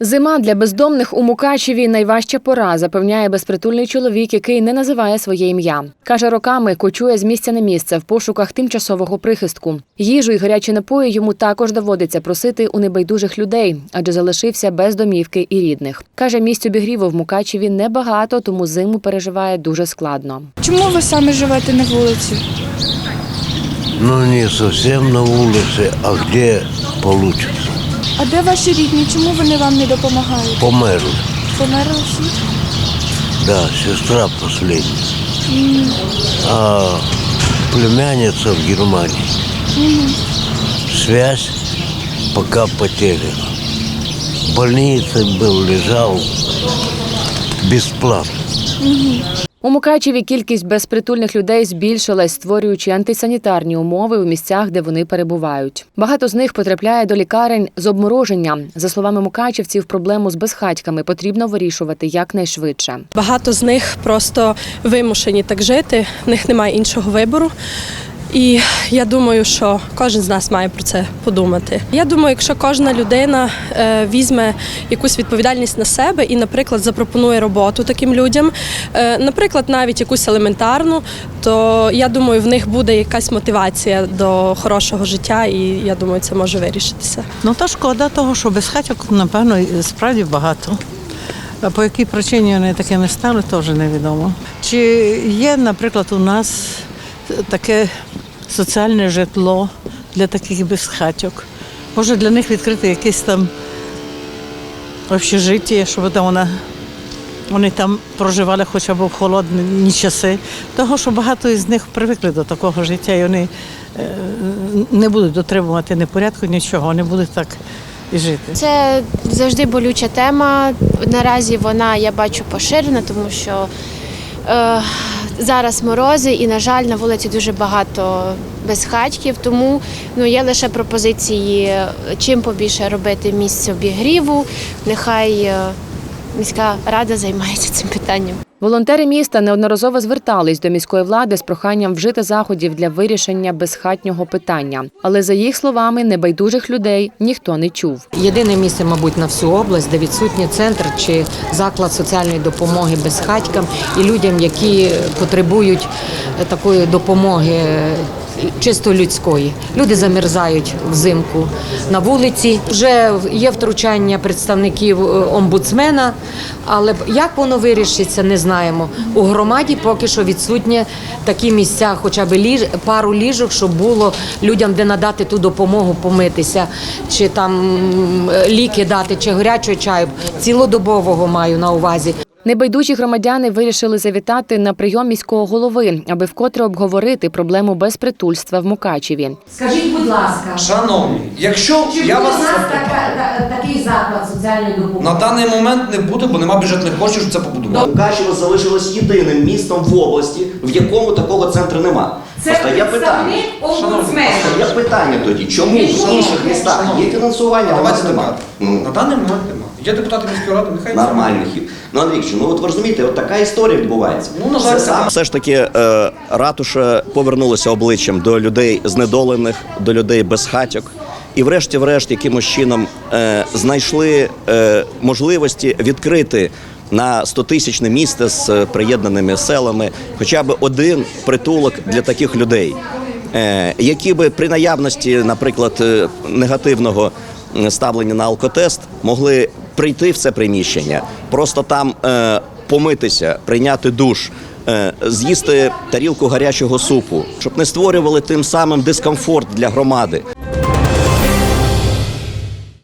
Зима для бездомних у Мукачеві найважча пора, запевняє безпритульний чоловік, який не називає своє ім'я. Каже, роками кочує з місця на місце в пошуках тимчасового прихистку. Їжу і гарячі напої йому також доводиться просити у небайдужих людей, адже залишився без домівки і рідних. Каже, місць обігріву в Мукачеві небагато, тому зиму переживає дуже складно. Чому ви саме живете на вулиці? Ну, не совсем на улице, а где получится. А де ваші рідні? Чому вони вам не допомагають? Померли. Померли всі? Да, сестра последняя. А племянница в Германии. Связь пока потеряна. В больнице был, лежал бесплатно. У Мукачеві кількість безпритульних людей збільшилась, створюючи антисанітарні умови у місцях, де вони перебувають. Багато з них потрапляє до лікарень з обмороженням. За словами мукачівців, проблему з безхатьками потрібно вирішувати якнайшвидше. Багато з них просто вимушені так жити, в них немає іншого вибору. І я думаю, що кожен з нас має про це подумати. Я думаю, якщо кожна людина е, візьме якусь відповідальність на себе і, наприклад, запропонує роботу таким людям, е, наприклад, навіть якусь елементарну, то я думаю, в них буде якась мотивація до хорошого життя, і я думаю, це може вирішитися. Ну та шкода того, що без безхатьок, напевно, справді багато. А по якій причині вони такими стали, теж невідомо. Чи є, наприклад, у нас таке соціальне житло для таких безхатьок? Може для них відкрити якесь там общежиття, щоб там вона, вони там проживали хоча б в холодні часи. Того, що багато із них привикли до такого життя, і вони е, не будуть дотримувати ні порядку, нічого, вони будуть так і жити. Це завжди болюча тема. Наразі вона я бачу поширена, тому що зараз морози, і, на жаль, на вулиці дуже багато безхатьків. Тому ну, є лише пропозиції, чим побільше робити місць обігріву. Нехай е, міська рада займається цим питанням. Волонтери міста неодноразово звертались до міської влади з проханням вжити заходів для вирішення безхатнього питання. Але за їх словами, небайдужих людей ніхто не чув. Єдине місце, мабуть, на всю область, де відсутній центр чи заклад соціальної допомоги безхатькам і людям, які потребують такої допомоги чисто людської. Люди замерзають взимку на вулиці. Вже є втручання представників е, омбудсмена, але як воно вирішиться, не знаємо. У громаді поки що відсутні такі місця, хоча б ліж, пару ліжок, щоб було людям, де надати ту допомогу, помитися, чи там ліки дати, чи гарячого чаю. Цілодобового маю на увазі. Небайдужі громадяни вирішили завітати на прийом міського голови, аби вкотре обговорити проблему безпритульства в Мукачеві. Скажіть, будь ласка, Шановні, якщо я вас запитаю, такий заклад соціальної допомоги? на даний момент не буде, бо нема бюджетних коштів, щоб це побудувати. Мукачево залишилось єдиним містом в області, в якому такого центру нема. Постає питання. Постає питання тоді, чому в інших містах є фінансування, а Давайте нас нема? Ну, На даний момент нема. Є депутати міської ради, нехай Нормальний хід. Ну, Андрійович, ну от ви розумієте, от така історія відбувається. Ну, на жаль, Це саме Все ж таки, е, ратуша повернулася обличчям до людей знедолених, до людей безхатьок. І врешті-врешт, якимось чином е, знайшли е, можливості відкрити на 100-тисячне місто з е, приєднаними селами хоча б один притулок для таких людей, е, які би при наявності, наприклад, е, негативного ставлення на алкотест могли прийти в це приміщення, просто там е, помитися, прийняти душ. е, З'їсти тарілку гарячого супу, щоб не створювали тим самим дискомфорт для громади.